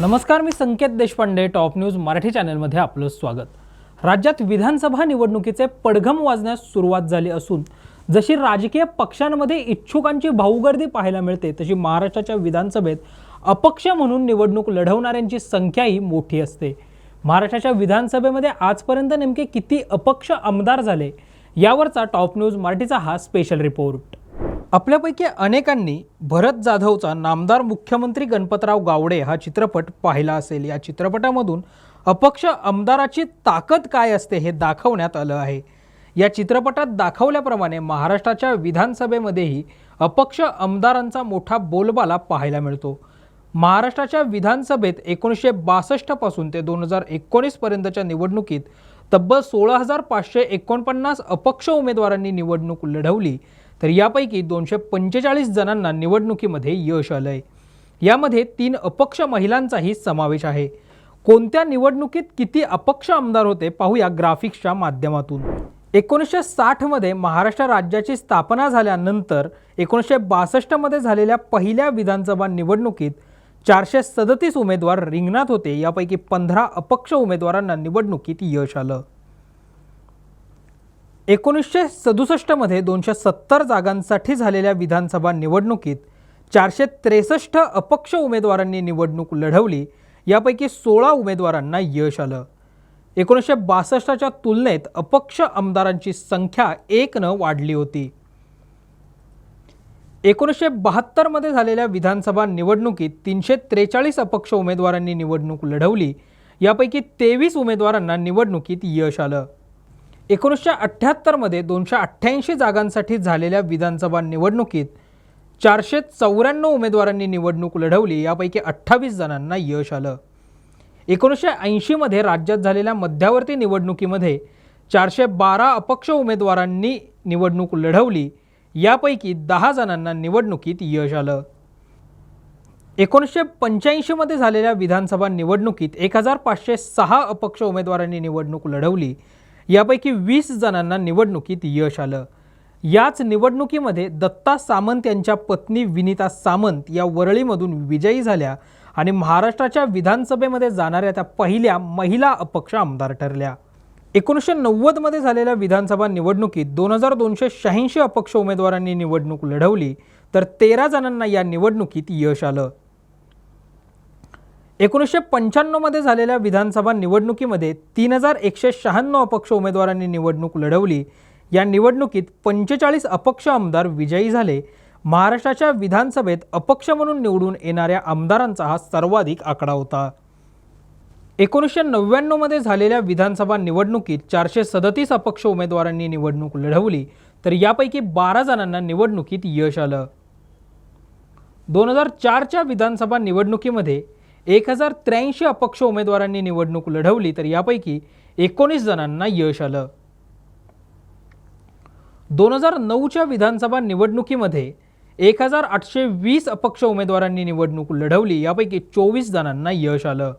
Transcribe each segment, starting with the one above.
नमस्कार मी Sanket Deshpande top news Marathi चॅनलमध्ये आपलं स्वागत. राज्यात विधानसभा निवडणुकीचे पडघम वाजण्यास सुरुवात झाली असून जशी राजकीय पक्षांमध्ये इच्छुकांची भाऊगर्दी पाहायला मिळते तशी महाराष्ट्राच्या विधानसभेत अपक्ष म्हणून निवडणूक लढवणाऱ्यांची संख्याही मोठी असते. महाराष्ट्राच्या विधानसभेमध्ये आजपर्यंत नेमके किती अपक्ष आमदार झाले यावरचा टॉप न्यूज मराठीचा हा स्पेशल रिपोर्ट आपल्यापैकी अनेकांनी भरत जाधवचा नामदार मुख्यमंत्री गणपतराव गावडे हा चित्रपट पाहिला असेल. या चित्रपटामधून अपक्ष आमदाराची ताकद काय असते हे दाखवण्यात आलं आहे. या चित्रपटात दाखवल्याप्रमाणे महाराष्ट्राच्या विधानसभेमध्येही अपक्ष आमदारांचा मोठा बोलबाला पाहायला मिळतो. महाराष्ट्राच्या विधानसभेत एकोणीसशे बासष्टपासून ते दोन हजार एकोणीसपर्यंतच्या निवडणुकीत तब्बल सोळा हजार पाचशे एकोणपन्नास अपक्ष उमेदवारांनी निवडणूक लढवली. तर यापैकी दोनशे पंचेचाळीस जणांना निवडणुकीमध्ये यश आलं आहे यामध्ये तीन अपक्ष महिलांचाही समावेश आहे. कोणत्या निवडणुकीत किती अपक्ष आमदार होते पाहूया ग्राफिक्सच्या माध्यमातून. एकोणीसशे साठमध्ये महाराष्ट्र राज्याची स्थापना झाल्यानंतर एकोणीसशे बासष्टमध्ये झालेल्या पहिल्या विधानसभा निवडणुकीत चारशे सदतीस उमेदवार रिंगणात होते. यापैकी पंधरा अपक्ष उमेदवारांना निवडणुकीत यश आलं. एकोणीसशे सदुसष्टमध्ये दोनशे सत्तर जागांसाठी झालेल्या विधानसभा निवडणुकीत चारशे त्रेसष्ट अपक्ष उमेदवारांनी निवडणूक लढवली. यापैकी सोळा उमेदवारांना यश आलं. एकोणीसशे बासष्टच्या तुलनेत अपक्ष आमदारांची संख्या एकनं वाढली होती. एकोणीसशे बहात्तरमध्ये झालेल्या विधानसभा निवडणुकीत तीनशे त्रेचाळीस अपक्ष उमेदवारांनी निवडणूक लढवली. यापैकी तेवीस उमेदवारांना निवडणुकीत यश आलं. एकोणीसशे अठ्ठ्याहत्तरमध्ये दोनशे अठ्ठ्याऐंशी जागांसाठी झालेल्या विधानसभा निवडणुकीत चारशे चौऱ्याण्णव उमेदवारांनी निवडणूक लढवली यापैकी अठ्ठावीस जणांना यश आलं. एकोणीसशे ऐंशीमध्ये राज्यात झालेल्या मध्यावर्ती निवडणुकीमध्ये चारशे बारा अपक्ष उमेदवारांनी निवडणूक लढवली यापैकी दहा जणांना निवडणुकीत यश आलं. एकोणीसशे पंच्याऐंशीमध्ये झालेल्या विधानसभा निवडणुकीत एक हजार पाचशे सहा अपक्ष उमेदवारांनी निवडणूक लढवली यापैकी वीस जणांना निवडणुकीत यश आलं. याच निवडणुकीमध्ये दत्ता सामंत यांच्या पत्नी विनिता सामंत या वरळीमधून विजयी झाल्या आणि महाराष्ट्राच्या विधानसभेमध्ये जाणाऱ्या त्या पहिल्या महिला अपक्ष आमदार ठरल्या. एकोणीसशे नव्वदमध्ये झालेल्या विधानसभा निवडणुकीत दोन हजार दोनशे शहाऐंशी अपक्ष उमेदवारांनी निवडणूक लढवली तर तेरा जणांना या निवडणुकीत यश आलं. एकोणीसशे पंच्याण्णवमध्ये झालेल्या विधानसभा निवडणुकीमध्ये तीन हजार एकशे शहाण्णव अपक्ष उमेदवारांनी निवडणूक लढवली. या निवडणुकीत पंचेचाळीस अपक्ष आमदार विजयी झाले. महाराष्ट्राच्या विधानसभेत अपक्ष म्हणून निवडून येणाऱ्या आमदारांचा हा सर्वाधिक आकडा होता. एकोणीसशे नव्याण्णवमध्ये झालेल्या विधानसभा निवडणुकीत चारशे सदतीस अपक्ष उमेदवारांनी निवडणूक लढवली. तर यापैकी बारा जणांना निवडणुकीत यश आलं. दोन हजार चारच्या विधानसभा निवडणुकीमध्ये एक हजार त्र्याऐंशी अपक्ष उमेदवारांनी निवडणूक लढवली तर यापैकी एकोणीस जणांना यश आलं. दोन हजार नऊच्या विधानसभा निवडणुकीमध्ये एक हजार आठशे वीस अपक्ष उमेदवारांनी निवडणूक लढवली यापैकी चोवीस जणांना यश आलं.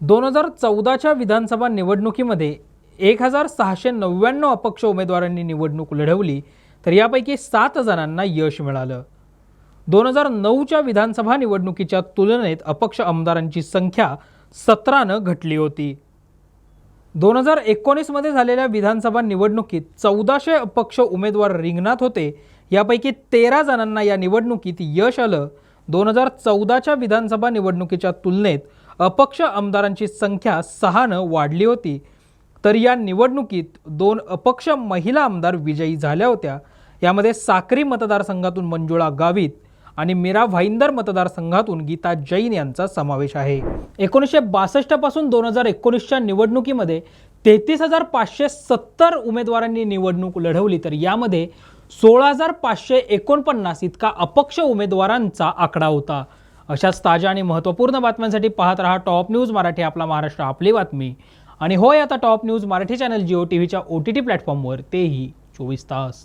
दोन हजार चौदाच्या विधानसभा निवडणुकीमध्ये एक हजार सहाशे नव्याण्णव अपक्ष उमेदवारांनी निवडणूक लढवली तर यापैकी सात जणांना यश मिळालं. दोन हजार नऊच्या विधानसभा निवडणुकीच्या तुलनेत अपक्ष आमदारांची संख्या सतरानं घटली होती. दोन हजार एकोणीसमध्ये झालेल्या विधानसभा निवडणुकीत चौदाशे अपक्ष उमेदवार रिंगणात होते. यापैकी तेरा जणांना या निवडणुकीत यश आलं. दोन हजार चौदाच्या विधानसभा निवडणुकीच्या तुलनेत अपक्ष आमदारांची संख्या सहानं वाढली होती. तर या निवडणुकीत दोन अपक्ष महिला आमदार विजयी झाल्या होत्या. यामध्ये साक्री मतदारसंघातून मंजुळा गावित आणि मीरा भाईंदर मतदारसंघातून गीता जैन यांचा समावेश आहे. एकोणीसशे बासष्टपासून दोन हजार एकोणीसच्या निवडणुकीमध्ये तेहतीस हजार पाचशे सत्तर उमेदवारांनी निवडणूक लढवली तर यामध्ये सोळा हजार पाचशे एकोणपन्नास इतका अपक्ष उमेदवारांचा आकडा होता. अशाच ताज्या आणि महत्त्वपूर्ण बातम्यांसाठी पाहत रहा टॉप न्यूज मराठी आपला महाराष्ट्र आपली बातमी. आणि होय आता top news Marathi channel Jio T व्हीच्या ओ टी टी प्लॅटफॉर्मवर तेही चोवीस तास.